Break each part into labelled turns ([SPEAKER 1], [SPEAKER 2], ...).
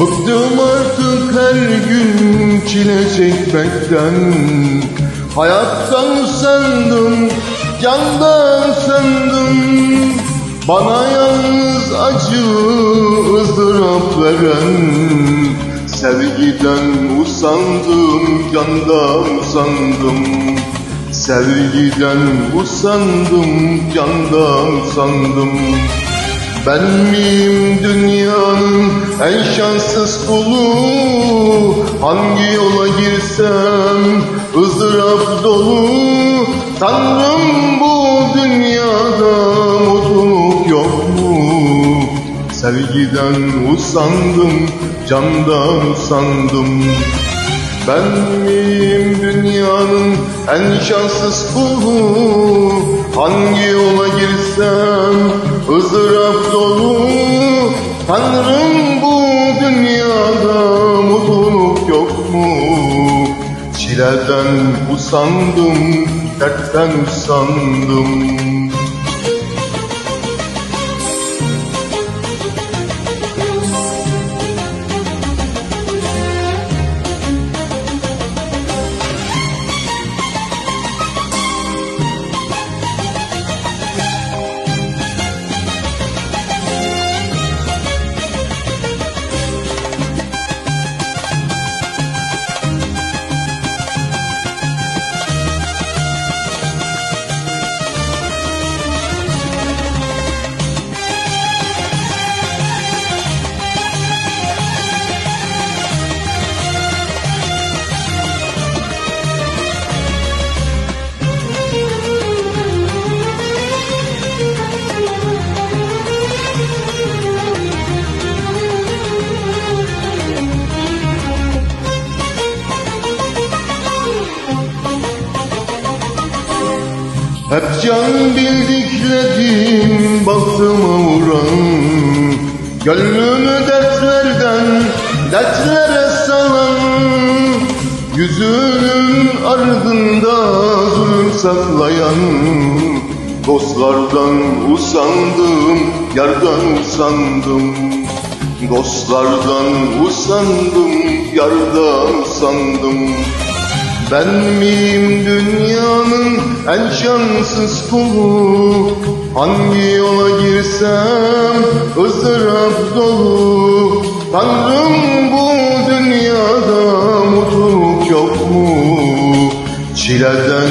[SPEAKER 1] Bıktım artık her gün çile çekmekten. Hayattan sandım, candan sandım Bana yalnız acı ızdırap veren. Sevgiden usandım, candan usandım. Sevgiden usandım, candan usandım ben miyim dünyanın en şanssız kulu? Hangi yola girsem ızdırap dolu? Tanrım bu dünyada mutluluk yok mu? Sevgiden usandım, candan usandım. Ben miyim dünyanın en şanssız kulu? Hangi yola girsem ızdırap dolu Tanrım bu dünyada mutluluk yok mu? Çileden usandım, dertten usandım Hep can bildiklerim baktıma vuran. Gönlümü dertlerden dertlere salan Yüzünün ardında zulüm saklayan. Dostlardan usandım, yardan usandım. Dostlardan usandım, yardan usandım ben miyim dünyanın en şanssız kulu? Hangi yola girsem ızdırap dolu Tanrım bu dünyada mutluluk yok mu? Çileden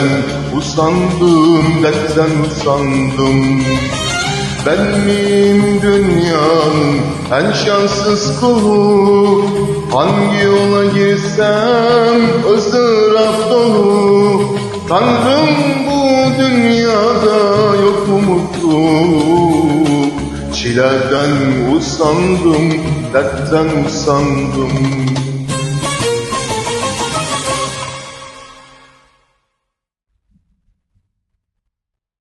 [SPEAKER 1] usandım, dertten usandım. Ben miyim dünyanın en şanssız kulu Hangi yola girsem ızdırap dolu. Tanrım bu dünyada yok mu mutluluk? Çileden usandım, dertten usandım